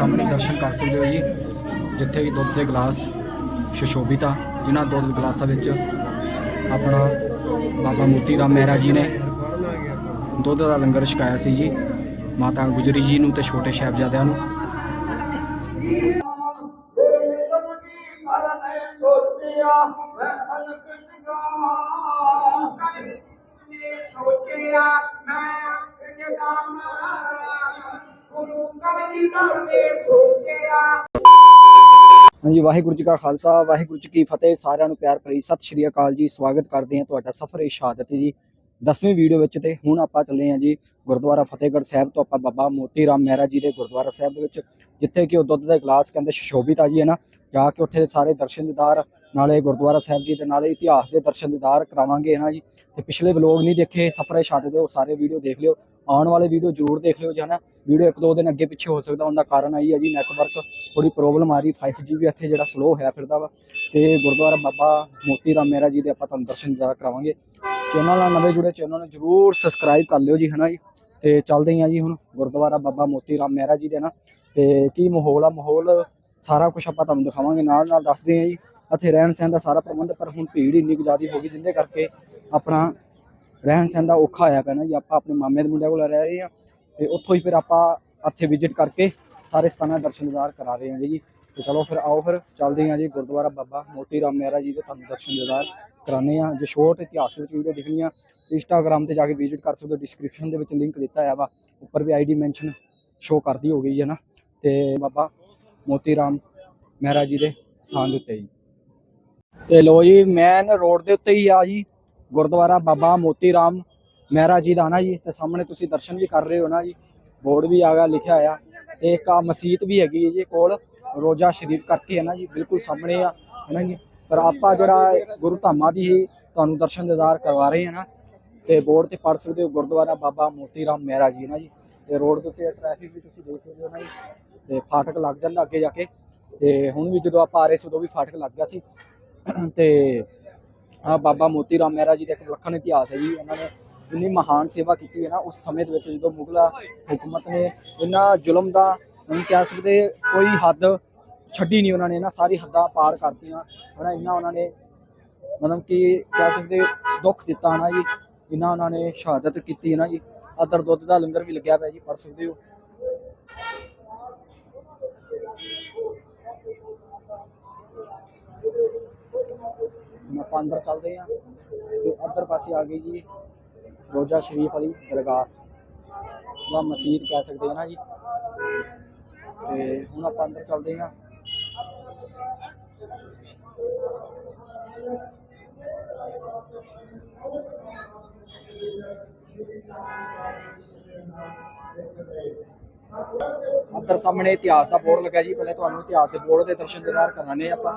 ਸਾਹਮਣੇ ਦਰਸ਼ਨ ਕਰ ਸਕਦੇ ਹੋ ਜੀ, ਜਿੱਥੇ ਕਿ ਦੁੱਧ ਦੇ ਗਲਾਸ ਸੁਸ਼ੋਭਿਤ ਆ, ਜਿਨ੍ਹਾਂ ਦੁੱਧ ਗਲਾਸਾਂ ਵਿੱਚ ਆਪਣਾ ਬਾਬਾ ਮੋਤੀ ਰਾਮ ਮਹਿਰਾ ਜੀ ਨੇ ਦੁੱਧ ਦਾ ਲੰਗਰ ਛਕਾਇਆ ਸੀ ਜੀ, ਮਾਤਾ ਗੁਜਰੀ ਜੀ ਨੂੰ ਤੇ ਛੋਟੇ ਸਾਹਿਬਜ਼ਾਦਿਆਂ ਨੂੰ। ਸੋਚਿਆ, ਮੈਂ ਜਗਾਮ ਗੁਰੂ ਕਲਗੀਧਰ ਨੇ ਸੋਚਿਆ ਹਾਂਜੀ, ਵਾਹਿਗੁਰੂ ਜੀ ਕਾ ਖਾਲਸਾ, ਵਾਹਿਗੁਰੂ ਜੀ ਕੀ ਫਤਿਹ। ਸਾਰਿਆਂ ਨੂੰ ਪਿਆਰ ਭਰੀ ਸਤਿ ਸ਼੍ਰੀ ਅਕਾਲ ਜੀ। ਸਵਾਗਤ ਕਰਦੇ ਹਾਂ ਤੁਹਾਡਾ ਸਫਰ ਇਸ਼ਾਦਤ ਜੀ 10ਵੀਂ ਵੀਡੀਓ ਵਿੱਚ ਤੇ ਹੁਣ ਆਪਾਂ ਚੱਲੇ ਹਾਂ ਜੀ ਗੁਰਦੁਆਰਾ ਫਤਿਹਗੜ੍ਹ ਸਾਹਿਬ ਤੋਂ ਆਪਾਂ ਬਾਬਾ ਮੋਤੀ ਰਾਮ ਮਹਿਰਾ ਜੀ ਦੇ ਗੁਰਦੁਆਰਾ ਸਾਹਿਬ ਵਿੱਚ, ਜਿੱਥੇ ਕਿ ਉਹ ਦੁੱਧ ਦਾ ਗਲਾਸ ਕਹਿੰਦੇ ਸ਼ੋਭਿਤ ਆ ਜੀ, ਹੈ ਨਾ? ਜਾ ਕੇ ਉੱਥੇ ਸਾਰੇ ਦਰਸ਼ਨਦਾਰ ਨਾਲੇ ਗੁਰਦੁਆਰਾ ਸਾਹਿਬ ਜੀ ਦੇ ਨਾਲੇ ਇਤਿਹਾਸ ਦੇ ਦਰਸ਼ਨ ਦੀਦਾਰ ਕਰਾਵਾਂਗੇ ਹੈ ਨਾ ਜੀ। ਤੇ ਪਿਛਲੇ ਵਲੋਗ ਨਹੀਂ ਦੇਖੇ, ਸਫਰ ਛੱਡ ਦਿਓ, ਸਾਰੇ ਵੀਡੀਓ ਦੇਖ ਲਿਓ। ਆਉਣ ਵਾਲੇ ਵੀਡੀਓ ਜ਼ਰੂਰ ਦੇਖ ਲਿਓ ਜੀ ਹੈ ਨਾ ਵੀਡੀਓ ਇੱਕ ਦੋ ਦਿਨ ਅੱਗੇ ਪਿੱਛੇ ਹੋ ਸਕਦਾ, ਉਹਦਾ ਕਾਰਨ ਆਈ ਹੈ ਜੀ ਨੈਟਵਰਕ ਥੋੜੀ ਪ੍ਰੋਬਲਮ ਆ ਰਹੀ 5G ਵੀ ਇੱਥੇ ਜਿਹੜਾ ਸਲੋ ਹੋਇਆ ਫਿਰਦਾ ਵਾ। ਤੇ ਗੁਰਦੁਆਰਾ ਬਾਬਾ ਮੋਤੀ ਰਾਮ ਮਹਿਰਾ ਜੀ ਦੇ ਆਪਾਂ ਤੁਹਾਨੂੰ ਦਰਸ਼ਨ ਜ਼ਰਾ ਕਰਾਵਾਂਗੇ। ਚੈਨਲ ਨਾਲ ਨਵੇਂ ਜੁੜੇ, ਚੈਨਲ ਨੂੰ ਜਰੂਰ ਸਬਸਕ੍ਰਾਈਬ ਕਰ ਲਿਓ ਜੀ ਹਨਾ ਜੀ। ਤੇ ਚੱਲਦੇ ਹਾਂ ਜੀ ਹੁਣ ਗੁਰਦੁਆਰਾ ਬਾਬਾ ਮੋਤੀ ਰਾਮ ਮਹਿਰਾ ਜੀ ਦੇ ਨਾ ਤੇ ਕੀ ਮਾਹੌਲ ਆ, ਮਾਹੌਲ ਸਾਰਾ ਕੁਝ ਆਪਾਂ ਤੁਹਾਨੂੰ ਦਿਖਾਵਾਂਗੇ ਨਾਲ ਨਾਲ ਦੱਸਦੇ ਹਾਂ ਜੀ। ਅਤੇ ਰਹਿਣ ਸਹਿਣ ਦਾ ਸਾਰਾ ਪ੍ਰਬੰਧ, ਪਰ ਹੁਣ ਭੀੜ ਇੰਨੀ ਕੁ ਜ਼ਿਆਦਾ ਹੋ ਗਈ, ਜਿੰਦੇ ਕਰਕੇ ਆਪਣਾ ਰਹਿਣ ਸਹਿਣ ਦਾ ਔਖਾ ਆਇਆ ਪੈਣਾ ਜੀ। ਆਪਾਂ ਆਪਣੇ ਮਾਮੇ ਦੇ ਮੁੰਡਿਆਂ ਕੋਲ ਰਹਿ ਰਹੇ ਹਾਂ ਤੇ ਉੱਥੋਂ ਹੀ ਫਿਰ ਆਪਾਂ ਇੱਥੇ ਵਿਜ਼ਿਟ ਕਰਕੇ ਸਾਰੇ ਸਥਾਨਾਂ ਦੇ ਦਰਸ਼ਨਦਾਰ ਕਰਾ ਰਹੇ ਹਾਂ ਜੀ। ਤੇ ਚਲੋ ਫਿਰ ਆਓ ਫਿਰ, ਚੱਲਦੇ ਹਾਂ ਜੀ ਗੁਰਦੁਆਰਾ ਬਾਬਾ ਮੋਤੀ ਰਾਮ ਮਹਿਰਾ ਜੀ ਦੇ ਤੁਹਾਨੂੰ ਦਰਸ਼ਨ ਦੀਦਾਰ ਕਰਾਣੇ ਆ ਜੇ ਸ਼ੋਰਟ ਇਤਿਹਾਸ ਵਿੱਚ ਵੀਡੀਓ ਦਿਖਣੀ ਆ ਇੰਸਟਾਗ੍ਰam ਤੇ ਜਾ ਕੇ ਵਿਜ਼ਿਟ ਕਰ ਸਕਦੇ ਹੋ। ਡਿਸਕ੍ਰਿਪਸ਼ਨ ਦੇ ਵਿੱਚ ਲਿੰਕ ਦਿੱਤਾ ਹੋਇਆ ਵਾ, ਉੱਪਰ ਵੀ ਆਈਡੀ ਮੈਂਸ਼ਨ ਸ਼ੋ ਕਰਦੀ ਹੋ ਗਈ ਹੈ ਨਾ। ਤੇ ਬਾਬਾ ਮੋਤੀ ਰਾਮ ਮਹਿਰਾ ਜੀ ਦੇ ਸਥਾਨ ਦੇ ਉੱਤੇ ਜੀ। ਤੇ ਲੋ ਜੀ ਮੈਨ ਰੋਡ ਦੇ ਉੱਤੇ ਹੀ ਆ ਜੀ, ਗੁਰਦੁਆਰਾ ਬਾਬਾ ਮੋਤੀ ਰਾਮ ਮਹਿਰਾ ਜੀ ਦਾ ਨਾ ਜੀ, ਤੇ ਸਾਹਮਣੇ ਤੁਸੀਂ ਦਰਸ਼ਨ ਵੀ ਕਰ ਰਹੇ ਹੋ ਨਾ ਜੀ, ਬੋਰਡ ਵੀ ਆ ਗਿਆ, ਲਿਖਿਆ ਆ, ਤੇ ਇੱਕ ਆ ਮਸਜਿਦ ਵੀ ਹੈਗੀ ਹੈ ਜੀ ਕੋਲ, ਰੋਜ਼ਾ ਸ਼ਰੀਫ ਕਰਕੇ ਹੈ ਨਾ ਜੀ, ਬਿਲਕੁਲ ਸਾਹਮਣੇ ਆ, ਹੈ ਨਾ ਜੀ, ਪਰ ਆਪਾਂ ਜਿਹੜਾ ਗੁਰੂ ਧਾਮਾਂ ਦੀ ਹੀ ਤੁਹਾਨੂੰ ਦਰਸ਼ਨ ਦਿਦਾਰ ਕਰਵਾ ਰਹੇ ਹਾਂ ਨਾ, ਤੇ ਬੋਰਡ ਤੇ ਪੜ ਸਕਦੇ ਹੋ, ਗੁਰਦੁਆਰਾ ਬਾਬਾ ਮੋਤੀ ਰਾਮ ਮਹਿਰਾ ਜੀ ਨਾ ਜੀ, ਤੇ ਰੋਡ ਦੇ ਉੱਤੇ ਟ੍ਰੈਫਿਕ ਵੀ ਤੁਸੀਂ ਦੇਖ ਸਕਦੇ ਹੋ ਨਾ ਜੀ, ਤੇ ਫਾਟਕ ਲੱਗ ਜਾਂਦਾ ਅੱਗੇ ਜਾ ਕੇ, ਤੇ ਹੁਣ ਵੀ ਜਦੋਂ ਆਪਾਂ ਆ ਰਹੇ ਸੀ ਉਦੋਂ ਵੀ ਫਾਟਕ ਲੱਗ ਗਿਆ ਸੀ ਤੇ ਆ ਬਾਬਾ ਮੋਤੀ ਰਾਮ ਮਹਿਰਾ ਜੀ ਦਾ ਇੱਕ ਵਿਲੱਖਣ ਇਤਿਹਾਸ ਹੈ ਜੀ। ਉਹਨਾਂ ਨੇ ਇੰਨੀ ਮਹਾਨ ਸੇਵਾ ਕੀਤੀ ਹੈ ਨਾ, ਉਸ ਸਮੇਂ ਦੇ ਵਿੱਚ ਜਦੋਂ ਮੁਗਲਾ ਹੁਕੂਮਤ ਨੇ ਇਹਨਾਂ ਜ਼ੁਲਮ ਦਾ ਨਹੀਂ ਕਹਿ ਸਕਦੇ, ਕੋਈ ਹੱਦ ਛੱਡੀ ਨਹੀਂ ਉਹਨਾਂ ਨੇ ਨਾ, ਸਾਰੀ ਹੱਦਾਂ ਪਾਰ ਕਰਤੀਆਂ। ਹਨਾ, ਇੰਨਾ ਉਹਨਾਂ ਨੇ ਮਤਲਬ ਕਿ ਕਹਿ ਸਕਦੇ ਦੁੱਖ ਦਿੱਤਾ ਨਾ ਜੀ। ਇੰਨਾ ਉਹਨਾਂ ਨੇ ਸ਼ਹਾਦਤ ਕੀਤੀ ਹੈ ਨਾ ਜੀ। ਅਦਰ ਦੁੱਧ ਦਾ ਲੰਗਰ ਵੀ ਲੱਗਿਆ ਪਿਆ ਜੀ ਪੜ ਸਕਦੇ ਹੋ। ਆਪਾਂ ਅੰਦਰ ਚੱਲਦੇ ਆ ਤੇ ਅੰਦਰ ਪਾਸੇ ਆ ਗਈ ਜੀ ਰੋਜ਼ਾ ਸ਼ਰੀਫ ਵਾਲੀ ਦਰਗਾਹ। ਜਾਂ ਮਸਜਿਦ ਕਹਿ ਸਕਦੇ ਹਾਂ ਨਾ ਜੀ। ਤੇ ਹੁਣ ਆਪਾਂ ਅੰਦਰ ਚੱਲਦੇ ਆ ਅੰਦਰ ਸਾਹਮਣੇ ਇਤਿਹਾਸ ਦਾ ਬੋਰਡ ਲੱਗਾ ਜੀ। ਪਹਿਲੇ ਤੁਹਾਨੂੰ ਇਤਿਹਾਸ ਦੇ ਬੋਰਡ ਦੇ ਦਰਸ਼ਨ ਦਿਦਾਰ ਕਰਾਣੇ ਆਪਾਂ।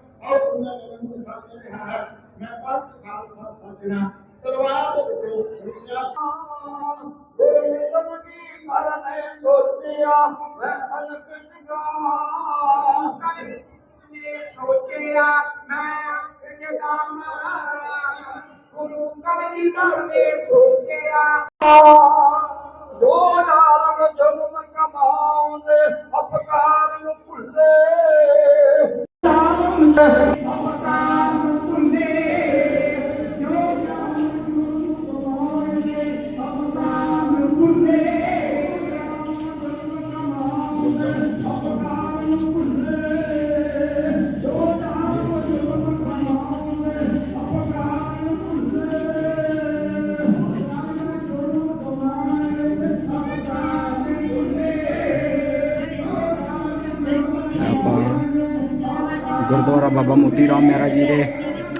ਸੋਚਿਆ ਮੈਂ ਜਗਾਮ ਗੁਰੂ ਕਲਗੀਧਰ ਨੇ ਸੋਚਿਆ। ਜੋ ਆਲਮ ਜ਼ੁਲਮ ਕਮਾਉਂਦੇ ਅਪਕਾਰ ਨੂੰ ਭੁੱਲੇ ਅਪਕਾਰ ਗੁਰਦੁਆਰਾ ਬਾਬਾ ਮੋਤੀ ਰਾਮ ਮਹਿਰਾ ਜੀ ਦੇ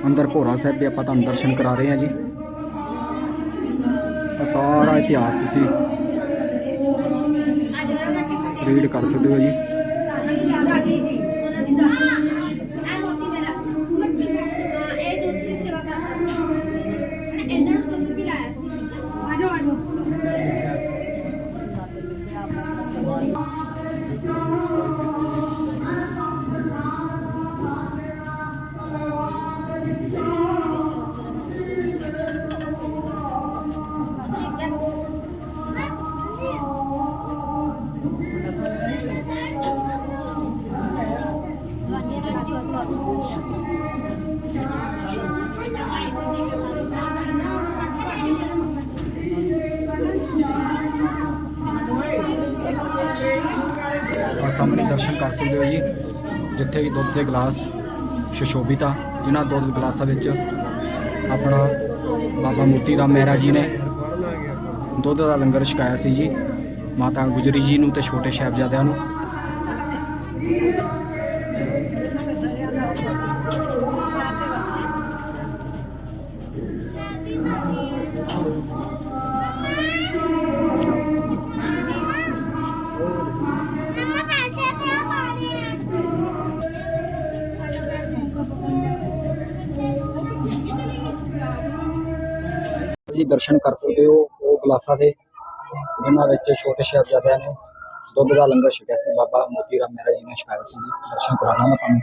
ਅੰਦਰ ਭੋਰਾ ਸਾਹਿਬ ਦੇ ਆਪਾਂ ਤੁਹਾਨੂੰ ਦਰਸ਼ਨ ਕਰਾ ਰਹੇ ਹਾਂ ਜੀ। ਸਾਰਾ ਇਤਿਹਾਸ ਤੁਸੀਂ ਰੀਡ ਕਰ ਸਕਦੇ ਹੋ ਜੀ। ਆ ਸਾਹਮਣੇ ਦਰਸ਼ਨ ਕਰ ਸਕਦੇ ਹੋ ਜੀ, ਜਿੱਥੇ ਵੀ ਦੁੱਧ ਦੇ ਗਲਾਸ ਸੁਸ਼ੋਭਿਤ ਆ, ਜਿਨ੍ਹਾਂ ਦੁੱਧ ਗਲਾਸਾਂ ਵਿੱਚ ਆਪਣਾ ਬਾਬਾ ਮੋਤੀ ਰਾਮ ਮਹਿਰਾ ਜੀ ਨੇ ਦੁੱਧ ਦਾ ਲੰਗਰ ਛਕਾਇਆ ਸੀ ਜੀ, ਮਾਤਾ ਗੁਜਰੀ ਜੀ ਨੂੰ ਤੇ ਛੋਟੇ ਸਾਹਿਬਜ਼ਾਦਿਆਂ ਨੂੰ। ਜੀ ਦਰਸ਼ਨ ਕਰ ਸਕਦੇ ਹੋ, ਉਹ ਗਲਾਸਾਂ ਦੇ, ਜਿਨ੍ਹਾਂ ਵਿੱਚ ਛੋਟੇ ਸਾਹਿਬਜ਼ਾਦਿਆਂ ਨੇ ਦੁੱਧ ਦਾ ਲੰਗਰ ਛਕਿਆ ਸੀ, ਬਾਬਾ ਮੋਤੀ ਰਾਮ ਮਹਿਰਾ ਜੀ ਨੇ ਛਕਾਇਆ ਸੀ। ਜੀ ਦਰਸ਼ਨ ਕਰਾਉਣਾ ਮੈਂ ਤੁਹਾਨੂੰ।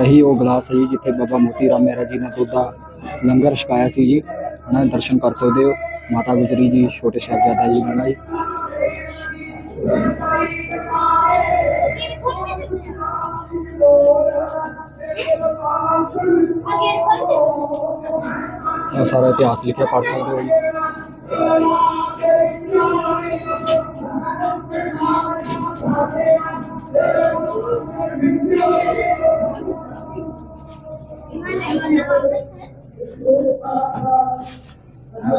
ਇਹੀ ਉਹ ਗਲਾਸ ਹੈ ਜੀ, ਜਿੱਥੇ ਬਾਬਾ ਮੋਤੀ ਰਾਮ ਮਹਿਰਾ ਜੀ ਨੇ ਦੁੱਧ ਦਾ ਲੰਗਰ ਛਕਾਇਆ ਸੀ ਜੀ। ਉਹਨਾਂ ਦੇ ਦਰਸ਼ਨ ਕਰ ਸਕਦੇ ਹੋ ਮਾਤਾ ਗੁਜਰੀ ਜੀ ਛੋਟੇ ਸਾਹਿਬਜ਼ਾਦਾ ਜੀ ਨਾਲ ਜੀ ਇਹ ਸਾਰਾ ਇਤਿਹਾਸ ਲਿਖਿਆ ਪੜ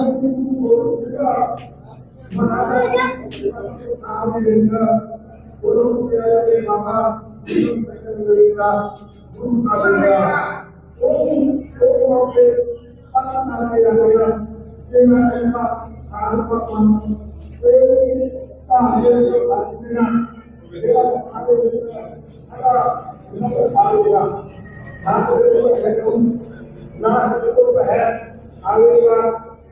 ਸਕਦੇ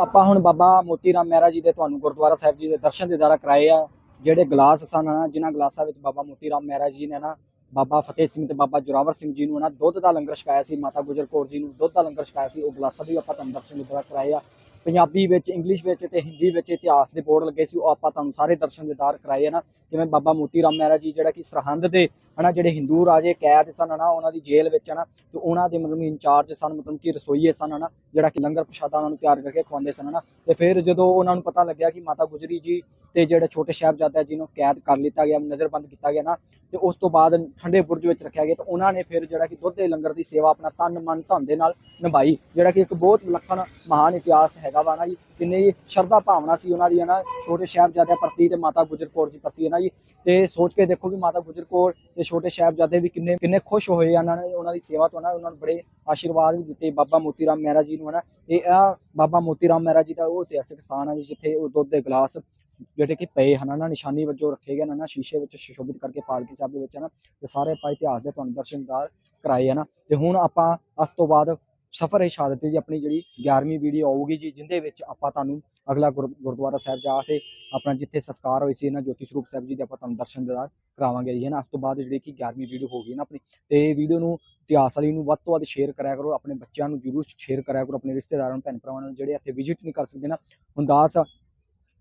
ਆਪਾਂ ਹੁਣ ਬਾਬਾ ਮੋਤੀ ਰਾਮ ਮਹਿਰਾ ਜੀ ਦੇ ਤੁਹਾਨੂੰ ਗੁਰਦੁਆਰਾ ਸਾਹਿਬ ਜੀ ਦੇ ਦਰਸ਼ਨ ਦੀਦਾਰਾ ਕਰਾਏ ਆ, ਜਿਹੜੇ ਗਲਾਸ ਸਨ ਨਾ, ਜਿਨ੍ਹਾਂ ਗਲਾਸਾਂ ਵਿੱਚ ਬਾਬਾ ਮੋਤੀ ਰਾਮ ਮਹਿਰਾ ਜੀ ਨੇ ਨਾ, ਬਾਬਾ ਫਤਿਹ ਸਿੰਘ ਤੇ ਬਾਬਾ ਜੋਰਾਵਰ ਸਿੰਘ ਜੀ ਨੂੰ ਨਾ ਦੁੱਧ ਦਾ ਲੰਗਰ ਛਕਾਇਆ ਸੀ, ਮਾਤਾ ਗੁਜਰ ਕੌਰ ਜੀ ਨੂੰ ਦੁੱਧ ਦਾ ਲੰਗਰ ਛਕਾਇਆ ਸੀ, ਉਹ ਗਲਾਸਾਂ ਵੀ ਆਪਾਂ ਤੁਹਾਨੂੰ ਦਰਸ਼ਨ ਦੀਦਾਰਾ ਕਰਾਏ ਆ। ਪੰਜਾਬੀ ਵਿੱਚ ਇੰਗਲਿਸ਼ ਵਿੱਚ ਤੇ ਹਿੰਦੀ ਵਿੱਚ ਇਤਿਹਾਸ ਦੇ ਬੋਰਡ ਲੱਗੇ ਸੀ, ਉਹ ਆਪਾਂ ਤੁਹਾਨੂੰ ਸਾਰੇ ਦਰਸ਼ਨ ਦੀਦਾਰ ਕਰਾਏ ਆ ਨਾ। ਜਿਵੇਂ ਬਾਬਾ ਮੋਤੀ ਰਾਮ ਮਹਿਰਾ ਜੀ ਜਿਹੜਾ ਕਿ ਸਰਹੰਦ ਦੇ, ਹਨਾ, ਜਿਹੜੇ ਹਿੰਦੂ ਰਾਜੇ ਕੈਦ ਸਨ ਨਾ ਉਹਨਾਂ ਦੀ ਜੇਲ੍ਹ ਵਿੱਚ, ਹਨਾ, ਤੇ ਉਹਨਾਂ ਦੇ ਮਤਲਬ ਇੰਚਾਰਜ ਸਨ, ਮਤਲਬ ਕਿ ਰਸੋਈਏ ਸਨ, ਹਨਾ, ਜਿਹੜਾ ਕਿ ਲੰਗਰ ਪ੍ਰਸ਼ਾਦਾ ਉਹਨਾਂ ਨੂੰ ਤਿਆਰ ਕਰਕੇ ਖਵਾਉਂਦੇ ਸਨ, ਹਨਾ। ਤੇ ਫਿਰ ਜਦੋਂ ਉਹਨਾਂ ਨੂੰ ਪਤਾ ਲੱਗਿਆ ਕਿ ਮਾਤਾ ਗੁਜਰੀ ਜੀ ਤੇ ਜਿਹੜੇ ਛੋਟੇ ਸਾਹਿਬਜ਼ਾਦਾ ਜੀ ਨੂੰ ਕੈਦ ਕਰ ਲਿੱਤਾ ਗਿਆ, ਨਜ਼ਰਬੰਦ ਕੀਤਾ ਗਿਆ ਨਾ ਤੇ ਉਸ ਤੋਂ ਬਾਅਦ ਠੰਡੇ ਬੁਰਜ ਵਿੱਚ ਰੱਖਿਆ ਗਿਆ, ਤੇ ਉਹਨਾਂ ਨੇ ਫਿਰ ਜਿਹੜਾ ਕਿ ਦੁੱਧ ਦੇ ਲੰਗਰ ਦੀ ਸੇਵਾ ਆਪਣਾ ਤਨ ਮਨ ਧਨ ਦੇ ਨਾਲ ਨਿਭਾਈ, ਜਿਹੜਾ ਕਿ ਇੱਕ ਬਹੁਤ ਵਿਲੱਖਣ ਮਹਾਨ ਇਤਿਹਾਸ ਹੈ ਹੈਗਾ ਵਾ ਨਾ ਜੀ। ਕਿੰਨੀ ਸ਼ਰਧਾ ਭਾਵਨਾ ਸੀ ਉਹਨਾਂ ਦੀ ਹੈ ਨਾ ਛੋਟੇ ਸਾਹਿਬਜ਼ਾਦਿਆਂ ਪ੍ਰਤੀ ਤੇ ਮਾਤਾ ਗੁਜਰ ਕੌਰ ਜੀ ਪ੍ਰਤੀ ਹੈ ਨਾ ਜੀ। ਤੇ ਸੋਚ ਕੇ ਦੇਖੋ ਕਿ ਮਾਤਾ ਗੁਜਰ ਕੌਰ ਤੇ ਛੋਟੇ ਸਾਹਿਬਜ਼ਾਦੇ ਵੀ ਕਿੰਨੇ ਕਿੰਨੇ ਖੁਸ਼ ਹੋਏ ਆ ਉਹਨਾਂ ਨੇ ਉਹਨਾਂ ਦੀ ਸੇਵਾ ਤੋਂ ਨਾ ਉਹਨਾਂ ਨੂੰ ਬੜੇ ਆਸ਼ੀਰਵਾਦ ਵੀ ਦਿੱਤੇ ਬਾਬਾ ਮੋਤੀ ਰਾਮ ਮਹਿਰਾ ਜੀ ਨੂੰ ਹੈ ਨਾ ਇਹ ਆ ਬਾਬਾ ਮੋਤੀ ਰਾਮ ਮਹਿਰਾ ਜੀ ਦਾ ਉਹ ਇਤਿਹਾਸਿਕ ਸਥਾਨ ਹੈ ਜੀ, ਜਿੱਥੇ ਉਹ ਦੁੱਧ ਦੇ ਗਲਾਸ ਜਿਹੜੇ ਕਿ ਪਏ ਹਨ ਨਾ ਨਿਸ਼ਾਨੀ ਵਜੋਂ ਰੱਖੇ ਗਏ ਨੇ ਨਾ ਸ਼ੀਸ਼ੇ ਵਿੱਚ ਸੁਸ਼ੋਭਿਤ ਕਰਕੇ ਪਾਲਕੀ ਸਾਹਿਬ ਦੇ ਵਿੱਚ ਨਾ ਤੇ ਸਾਰੇ ਆਪਾਂ ਇਤਿਹਾਸ ਦੇ ਤੁਹਾਨੂੰ ਦਰਸ਼ਨਦਾਰ ਕਰਾਏ ਆ ਨਾ ਤੇ ਹੁਣ ਆਪਾਂ ਇਸ ਤੋਂ ਬਾਅਦ ਸਫਰ ਹੈ ਸ਼ਹਾਦਤ ਦੀ ਆਪਣੀ ਜਿਹੜੀ 11ਵੀਂ ਵੀਡੀਓ ਆਊਗੀ ਜੀ, ਜਿੰਦੇ ਵਿੱਚ ਆਪਾਂ ਤੁਹਾਨੂੰ ਅਗਲਾ ਗੁਰ- ਗੁਰਦੁਆਰਾ ਸਾਹਿਬ ਜਾ ਕੇ ਆਪਣਾ ਜਿੱਥੇ ਸੰਸਕਾਰ ਹੋਏ ਸੀ, ਇਹਨਾਂ ਜੋਤੀ ਸਰੂਪ ਸਾਹਿਬ ਜੀ ਦੇ ਆਪਾਂ ਤੁਹਾਨੂੰ ਦਰਸ਼ਨ ਦਿਦਾਰ ਕਰਾਵਾਂਗੇ ਜੀ ਹੈ ਨਾ ਉਸ ਤੋਂ ਬਾਅਦ ਜਿਹੜੀ ਕਿ 11ਵੀਂ ਵੀਡੀਓ ਹੋਗੀ ਨਾ ਆਪਣੀ, ਤੇ ਵੀਡੀਓ ਨੂੰ ਇਤਿਹਾਸ ਵਾਲੀ ਨੂੰ ਵੱਧ ਤੋਂ ਵੱਧ ਸ਼ੇਅਰ ਕਰਿਆ ਕਰੋ, ਆਪਣੇ ਬੱਚਿਆਂ ਨੂੰ ਜਰੂਰ ਸ਼ੇਅਰ ਕਰਿਆ ਕਰੋ, ਆਪਣੇ ਰਿਸ਼ਤੇਦਾਰਾਂ ਨੂੰ ਭੈਣ ਭਰਾਵਾਂ ਨੂੰ, ਜਿਹੜੇ ਇੱਥੇ ਵਿਜ਼ਿਟ ਨਹੀਂ ਕਰ ਸਕਦੇ ਨਾ ਹੁੰਦਾਸ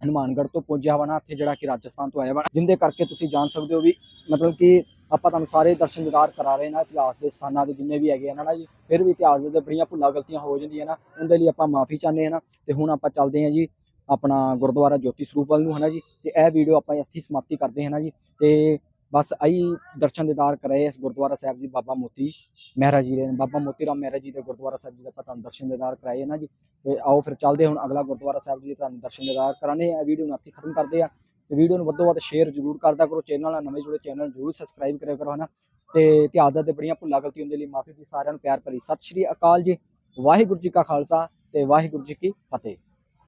ਹਨੂਮਾਨਗੜ੍ਹ ਤੋਂ ਪੁੱਜਿਆ ਵਾ ਨਾ, ਇੱਥੇ ਜਿਹੜਾ ਕਿ ਰਾਜਸਥਾਨ ਤੋਂ ਆਇਆ ਵਾ। ਜਿੰਦੇ ਕਰਕੇ ਤੁਸੀਂ ਜਾਣ ਸਕਦੇ ਹੋ ਵੀ ਮਤਲਬ ਕਿ ਆਪਾਂ ਤੁਹਾਨੂੰ ਸਾਰੇ ਦਰਸ਼ਨ ਦਿਦਾਰ ਕਰਾ ਰਹੇ ਨਾ ਇਤਿਹਾਸ ਦੇ ਸਥਾਨਾਂ ਦੇ ਜਿੰਨੇ ਵੀ ਹੈਗੇ ਆ ਨਾ ਜੀ। ਫਿਰ ਵੀ ਇਤਿਹਾਸ ਦੇ ਬੜੀਆਂ ਭੁੱਲਾਂ ਗਲਤੀਆਂ ਹੋ ਜਾਂਦੀਆਂ ਨਾ, ਉਹਦੇ ਲਈ ਆਪਾਂ ਮਾਫੀ ਚਾਹੁੰਦੇ ਹਾਂ ਨਾ। ਤੇ ਹੁਣ ਆਪਾਂ ਚੱਲਦੇ ਹਾਂ ਜੀ ਆਪਣਾ ਗੁਰਦੁਆਰਾ ਜੋਤੀ ਸਰੂਪ ਵੱਲ ਨੂੰ ਹੈ ਨਾ ਜੀ। ਤੇ ਇਹ ਵੀਡੀਓ ਆਪਾਂ ਇੱਥੇ ਸਮਾਪਤੀ ਕਰਦੇ ਹਾਂ ਨਾ ਜੀ। ਤੇ ਬਸ ਆਈ ਦਰਸ਼ਨ ਦਿਦਾਰ ਕਰਾਏ ਇਸ ਗੁਰਦੁਆਰਾ ਸਾਹਿਬ ਜੀ, ਬਾਬਾ ਮੋਤੀ ਮਹਿਰਾ ਜੀ ਦੇ, ਬਾਬਾ ਮੋਤੀ ਰਾਮ ਮਹਿਰਾ ਜੀ ਦੇ ਗੁਰਦੁਆਰਾ ਸਾਹਿਬ ਜੀ ਦਾ ਪਤਾ ਤੁਹਾਨੂੰ ਦਰਸ਼ਨ ਦਿਦਾਰ ਕਰਾਏ ਨਾ ਜੀ। ਤੇ ਆਓ ਫਿਰ ਚੱਲਦੇ ਹੁਣ ਅਗਲਾ ਗੁਰਦੁਆਰਾ ਸਾਹਿਬ ਜੀ ਦੇ ਤੁਹਾਨੂੰ ਦਰਸ਼ਨ ਦਿਦਾਰ ਕਰਾਣੇ ਆ ਵੀਡੀਓ ਨੂੰ ਇੱਥੇ ਖਤਮ ਕਰਦੇ ਆ ਤੇ ਵੀਡੀਓ ਨੂੰ ਵੱਧੋ ਵੱਧ ਸ਼ੇਅਰ ਜ਼ਰੂਰ ਕਰਦਾ ਕਰੋ ਚੈਨਲ ਨਾਲ ਨਵੇਂ ਜੁੜੇ ਚੈਨਲ ਨੂੰ ਜ਼ਰੂਰ ਸਬਸਕ੍ਰਾਈਬ ਕਰਿਆ ਕਰੋ, ਹਨਾ। ਤੇ ਇਤਿਹਾਸ ਦਾ ਤੇ ਬੜੀਆਂ ਭੁੱਲਾਂ ਗਲਤੀਆਂ ਦੇ ਲਈ ਮਾਫੀ ਜੀ ਸਾਰਿਆਂ ਨੂੰ ਪਿਆਰ ਭਰੀ ਸਤਿ ਸ਼੍ਰੀ ਅਕਾਲ ਜੀ। ਵਾਹਿਗੁਰੂ ਜੀ ਕਾ ਖਾਲਸਾ ਤੇ ਵਾਹਿਗੁਰੂ ਜੀ ਕੀ ਫਤਿਹ।